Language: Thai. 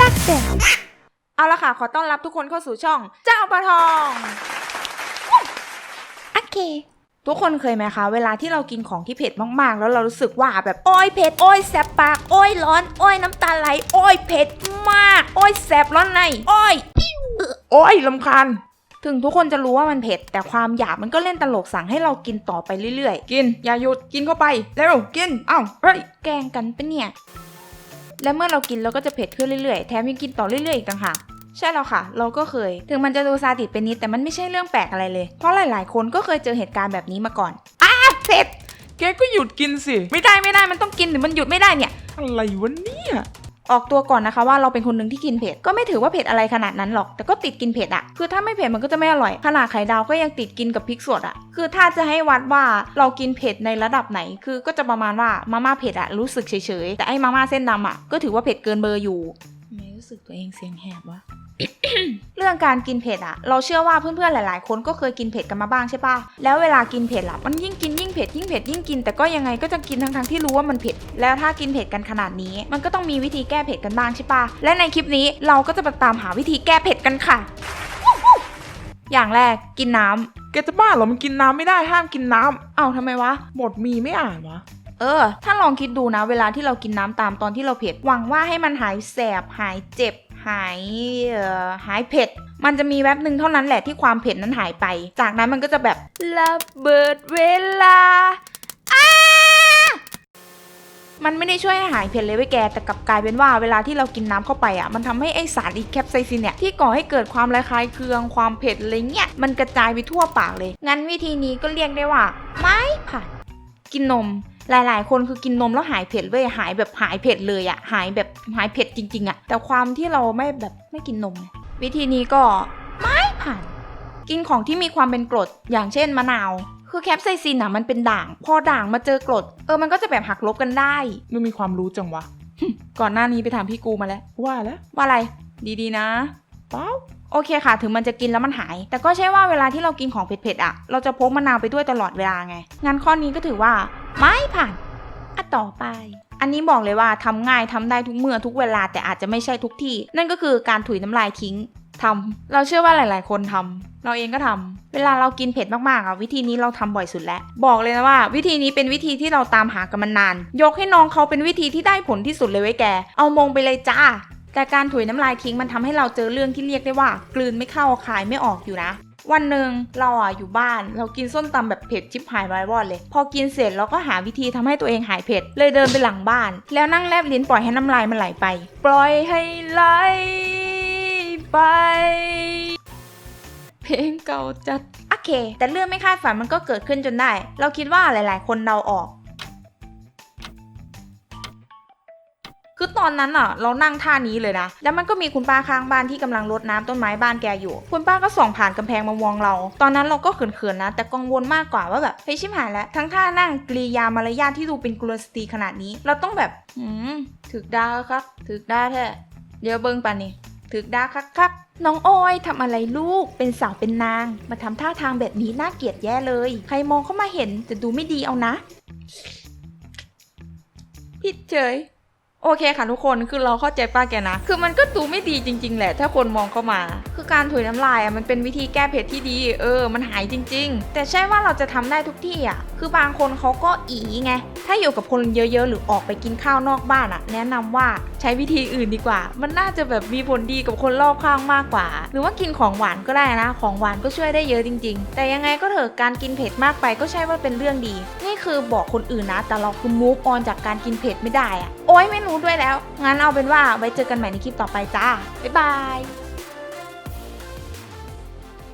ดักเด็เอาละค่ะ ขอต้อนรับทุกคนเข้าสู่ช่อง เจ้าปลาทอง โอเค ทุกคนเคยไหมคะ เวลาที่เรากินของที่เผ็ดมากๆ แล้วเรารู้สึกว่าแบบโอ้ยเผ็ดโอ้ยแสบปากโอ้ยร้อนโอ้ยน้ำตาไหลโอ้ยเผ็ดมาก โอ้ยแสบร้อนในโอ้ยโอ้ยลำคาญถึงทุกคนจะรู้ว่ามันเผ็ด แต่ความอยากมันก็เล่นตลกสั่งให้เรากินต่อไปเรื่อยกิน อย่าหยุดกินเข้าไป เร็ว กิน เอ้าเฮ้ยๆแกล้งกันปะเนี่ย และเมื่อเรากินเราก็จะเผ็ดขึ้นเรื่อยๆ แถมยังกินต่อเรื่อยๆอีกต่างหากใช่แล้วค่ะ เราก็เคย ถึงมันจะดูซาดิสเป็นนิดแต่มันไม่ใช่เรื่องแปลกอะไรเลย เพราะหลาย ๆ คนก็เคยเจอเหตุการณ์แบบนี้มาก่อนอ้าเผ็ดแกก็หยุดกินสิ ไม่ได้ไม่ได้มันต้องกินหรือมันหยุดไม่ได้เนี่ย อะไรวะเนี่ย ออกตัวก่อนนะคะว่าเราเป็นคนหนึ่งที่กินเผ็ดก็ไม่ถือว่าเผ็ดอะไรขนาดนั้นหรอก แต่ก็ติดกินเผ็ดอะคือถ้าไม่เผ็ดมันก็จะไม่อร่อยขนาดไข่ดาวก็ยังติดกินกับพริกสดอะคือถ้าจะให้วัดว่าเรากินเผ็ดในระดับไหน คือก็จะประมาณว่ามาม่าเผ็ดอะรู้สึกเฉยๆแต่ไอ้มาม่าเส้นดำอะก็ถือว่าเผ็ดเกินเบอร์อยู่ไม่รู้สึกตัวเองเสียงแหบวะ เรื่องการกินเผ็ดอะเราเชื่อว่าเพื่อนๆหลาย ๆ คนก็เคยกินเผ็ดกันมาบ้างใช่ปะแล้วเวลากินเผ็ดอะมันยิ่งกินยิ่งเผ็ดยิ่งเผ็ดยิ่งกินแต่ก็ยังไงก็จะกินทั้งๆที่รู้ว่ามันเผ็ดแล้วถ้ากินเผ็ดกันขนาดนี้ มันก็ต้องมีวิธีแก้เผ็ดกันบ้างใช่ปะและในคลิปนี้เราก็จะมาตามหาวิธีแก้เผ็ดกันค่ะ อย่างแรกกินน้ำแกจะบ้าเหรอมันกินน้ำไม่ได้ห้ามกินน้เอ้าทำไมวะำหมดมีไม่อ่านวะเออ ถ้าลองคิดดูนะ เวลาที่เรากินน้ำตามตอนที่เราเผ็ด หวังว่าให้มันหายแสบหายเจ็บ หายเอ่อหายเผ็ด มันจะมีแวบหนึ่งเท่านั้นแหละที่ความเผ็ดนั้นหายไป จากนั้นมันก็จะแบบระเบิดเวลาอ้ามันไม่ได้ช่วยให้หายเผ็ดเลยเว้ยแก แต่กลับกลายเป็นว่าเวลาที่เรากินน้ำเข้าไปอะ มันทำให้ไอสารอีแคปไซซินเนี่ย ที่ก่อให้เกิดความระคายเคืองความเผ็ดอะไรเงี้ย มันกระจายไปทั่วปากเลย งั้นวิธีนี้ก็เรียกได้ว่า ไม่ผ่านกินนม หลาย ๆ คนคือกินนมแล้วหายเผ็ดเว้ยหายแบบหายเผ็ดเลยอะหายแบบหายเผ็ดจริง ๆอะแต่ความที่เราไม่แบบไม่กินนมไงวิธีนี้ก็ไม่ผ่าน กินของที่มีความเป็นกรดอย่างเช่นมะนาวคือแคปไซซินอะมันเป็นด่าง พอด่างมาเจอกรด เออมันก็จะแบบหักลบกันได้มึงมีความรู้จังวะ ก่อนหน้านี้ไปถามพี่กูมาแล้ว ว่าแล้ว ว่าอะไร ดีๆนะเปล่าโอเคค่ะ ถึงมันจะกินแล้วมันหาย แต่ก็ใช่ว่าเวลาที่เรากินของเผ็ดๆอะ เราจะพกมะนาวไปด้วยตลอดเวลาไง งั้นข้อนี้ก็ถือว่า ไม่ผ่านอะต่อไป อันนี้บอกเลยว่าทำง่ายทำได้ทุกเมื่อทุกเวลาแต่อาจจะไม่ใช่ทุกที่ นั่นก็คือการถุยน้ำลายทิ้งทำเราเชื่อว่าหลาย ๆ คนทำเราเองก็ทำเวลาเรากินเผ็ดมากๆอะวิธีนี้เราทำบ่อยสุดแล้ว บอกเลยนะว่า วิธีนี้เป็นวิธีที่เราตามหากันมานาน ยกให้น้องเขาเป็นวิธีที่ได้ผลที่สุดเลยไว้แก เอามงไปเลยจ้า แต่การถุยน้ำลายทิ้งมันทำให้เราเจอเรื่องที่เรียกได้ว่า กลืนไม่เข้าคายไม่ออกอยู่นะ วันหนึ่งเราอะอยู่บ้าน เรากินส้มตำแบบเผ็ดชิบหายไร้วอดเลย พอกินเสร็จเราก็หาวิธีทำให้ตัวเองหายเผ็ด เลยเดินไปหลังบ้าน แล้วนั่งแลบลิ้นปล่อยให้น้ำลายมันไหลไป ปล่อยให้ไหลไป เพลงเก่าจัด โอเค แต่เรื่องไม่คาดฝันมันก็เกิดขึ้นจนได้ เราคิดว่าหลาย ๆ คนเดาออก คือตอนนั้นอะ เรานั่งท่านี้เลยนะ แล้วมันก็มีคุณป้าข้างบ้านที่กำลังรดน้ำต้นไม้บ้านแกอยู่ คุณป้าก็ส่องผ่านกำแพงมามองเรา ตอนนั้นเราก็เขินๆนะ แต่กังวลมากกว่าว่าแบบเฮ้ยชิบหายแล้ว ทั้งท่านั่งกริยามารยาทที่ดูเป็นกุลสตรีขนาดนี้ เราต้องแบบหืมถึกดาครับถึกดาแท้เดี๋ยวเบิ้งปานนี่ถึกดาคักคักๆน้องออยทำอะไรลูก เป็นสาวเป็นนาง มาทำท่าทางแบบนี้น่าเกลียดแย่เลย ใครมองเข้ามาเห็นจะดูไม่ดีเอานะผิดเฉย โอเคค่ะทุกคนคือเราเข้าใจป้าแกนะ คือมันก็ดูไม่ดีจริง ๆ แหละ ถ้าคนมองเข้ามา คือการถุยน้ำลายอะมันเป็นวิธีแก้เผ็ดที่ดี เออ มันหายจริง ๆ แต่ใช่ว่าเราจะทำได้ทุกที่อะ คือบางคนเขาก็อีไง ถ้าอยู่กับคนเยอะๆ หรือออกไปกินข้าวนอกบ้านอะ แนะนำว่าใช้วิธีอื่นดีกว่า มันน่าจะแบบมีผลดีกับคนรอบข้างมากกว่า หรือว่ากินของหวานก็ได้นะ ของหวานก็ช่วยได้เยอะจริง ๆ แต่ยังไงก็เถอะการกินเผ็ดมากไปก็ใช่ว่าเป็นเรื่องดี นี่คือบอกคนอื่นนะ แต่เราคือ move on จากการกินเผ็ดไม่ได้อะ อ้ยไม่รู้ด้วยแล้ว งั้นเอาเป็นว่าไว้เจอกันใหม่ในคลิปต่อไปจ้า บ๊ายบาย